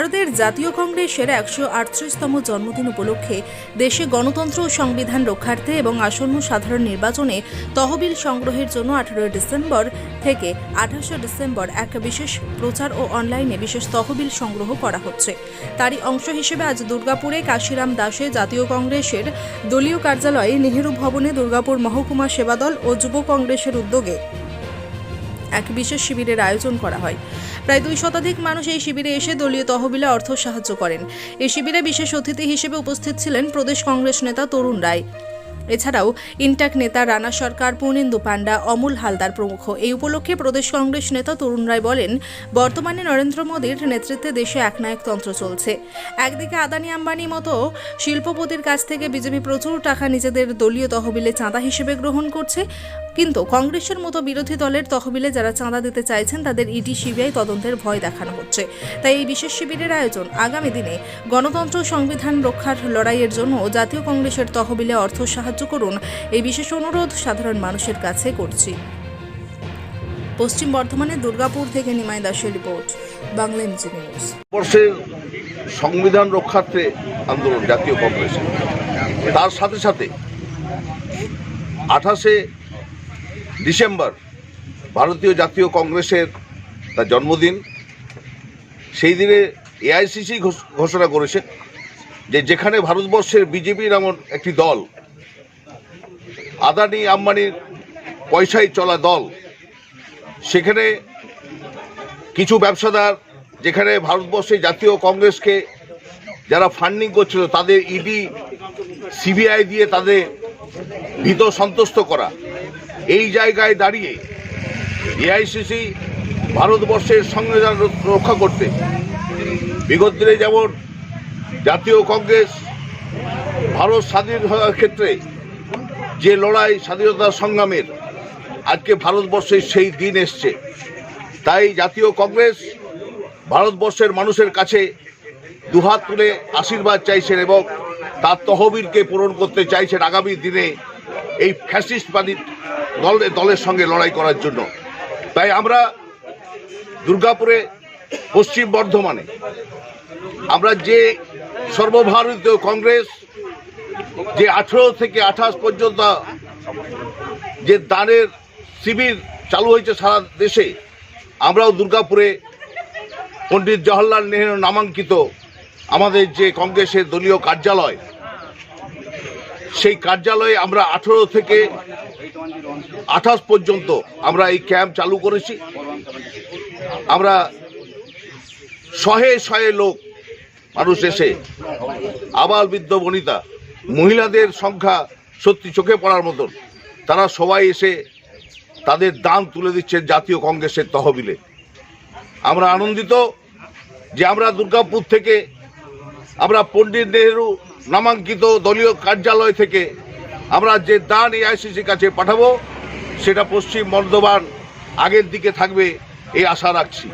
ভারতের জাতীয় কংগ্রেসের একশো আটত্রিশতম জন্মদিন উপলক্ষে দেশে গণতন্ত্র ও সংবিধান রক্ষার্থে এবং আসন্ন সাধারণ নির্বাচনে তহবিল সংগ্রহের জন্য আঠারোই ডিসেম্বর থেকে আঠাশে ডিসেম্বর এক বিশেষ প্রচার ও অনলাইনে বিশেষ তহবিল সংগ্রহ করা হচ্ছে। তারই অংশ হিসেবে আজ দুর্গাপুরে কাশিরাম দাসে জাতীয় কংগ্রেসের দলীয় কার্যালয়ে নেহেরু ভবনে দুর্গাপুর মহকুমা সেবাদল ও যুব কংগ্রেসের উদ্যোগে এক বিশেষ শিবিরের আয়োজন করা হয়। প্রায় দুই শতাধিক মানুষ এই শিবিরে এসে দলীয় তহবিলে অর্থ সাহায্য করেন। এই শিবিরে বিশেষ অতিথি হিসেবে উপস্থিত ছিলেন প্রদেশ কংগ্রেস নেতা তরুণ রায়। এছাড়াও ইন্টাক নেতা রানা সরকার, পূর্ণেন্দু পাণ্ডা, অমল হালদার প্রমুখ। এই উপলক্ষে প্রদেশ কংগ্রেস নেতা তরুণ রায় বলেন, বর্তমানে নরেন্দ্র মোদীর নেতৃত্বে দেশে একনায়কতন্ত্র চলছে। একদিকে আদানি আম্বানি মতো শিল্পপতির কাছ থেকে বিজেপি প্রচুর টাকা নিজেদের দলীয় তহবিলে চাঁদা হিসেবে গ্রহণ করছে, কিন্তু কংগ্রেসের মতো বিরোধী দলের তহবিলে যারা চাঁদা দিতে চাইছেন, তাদের ইডি, সিবিআই তদন্তের ভয় দেখানো হচ্ছে। তাই এই বিশেষ শিবিরের আয়োজন আগামী দিনে গণতন্ত্র সংবিধান রক্ষার লড়াইয়ের জন্য জাতীয় কংগ্রেসের তহবিলে অর্থ সাহায্য করুন। এই বিশেষ অনুরোধ সাধারণ মানুষের কাছে করছি। পশ্চিম বর্ধমানের দুর্গাপুর থেকে নিমাই দাসের রিপোর্ট, বাংলা এমজি নিউজ। সংবিধান রক্ষার্থে আন্দোলন, জাতীয় কংগ্রেস। তার সাথে সাথে আঠাশে ডিসেম্বর ভারতীয় জাতীয় কংগ্রেসের তার জন্মদিন। সেই দিনে এআইসিসি ঘোষণা করেছে যে যেখানে ভারতবর্ষের বিজেপির এমন একটি দল আদানি আম্বানির পয়সায় চলা দল। সেখানে কিছু ব্যবসাদার, যেখানে ভারতবর্ষে জাতীয় কংগ্রেসকে যারা ফান্ডিং করছিল, তাদের ইডি সিবিআই দিয়ে তাদের ভীত সন্তুষ্ট করা। এই জায়গায় দাঁড়িয়ে এআইসিসি ভারতবর্ষের সংবিধান রক্ষা করতে, বিগত দিনে যেমন জাতীয় কংগ্রেস ভারত স্বাধীন হওয়ার ক্ষেত্রে যে লড়াই স্বাধীনতা সংগ্রামের, আজকে ভারতবর্ষে সেই দিন এসছে। তাই জাতীয় কংগ্রেস ভারতবর্ষের মানুষের কাছে দুহাত তুলে আশীর্বাদ চাইছেন এবং তার তহবিলকে পূরণ করতে চাইছেন আগামী দিনে এই ফ্যাসিস্টবাদী দল, দলের সঙ্গে লড়াই করার জন্য। তাই আমরা দুর্গাপুরে, পশ্চিম বর্ধমানে আমরা যে সর্বভারতীয় কংগ্রেস যে আঠেরো থেকে আঠাশ পর্যন্ত যে দানের শিবির চালু হয়েছে সারা দেশে, আমরাও দুর্গাপুরে পণ্ডিত জওহরলাল নেহরু নামাঙ্কিত আমাদের যে কংগ্রেসের দলীয় কার্যালয়, সেই কার্যালয়ে আমরা আঠেরো থেকে আঠাশ পর্যন্ত আমরা এই ক্যাম্প চালু করেছি। আমরা শহে শহে লোক মানুষ এসে, আবাল বৃদ্ধ বনিতা মহিলাদের সংখ্যা সত্যি চোখে পড়ার মতন। তারা সবাই এসে তাদের দান তুলে দিচ্ছেন জাতীয় কংগ্রেসের তহবিলে। আমরা আনন্দিত যে আমরা দুর্গাপুর থেকে আমরা পণ্ডিত নেহেরু নামাঙ্কিত দলীয় কার্যালয় থেকে আমরা যে দান এআইসিসির কাছে পাঠাবো, সেটা পশ্চিম বর্ধমান আগের দিকে থাকবে, এই আশা রাখছি।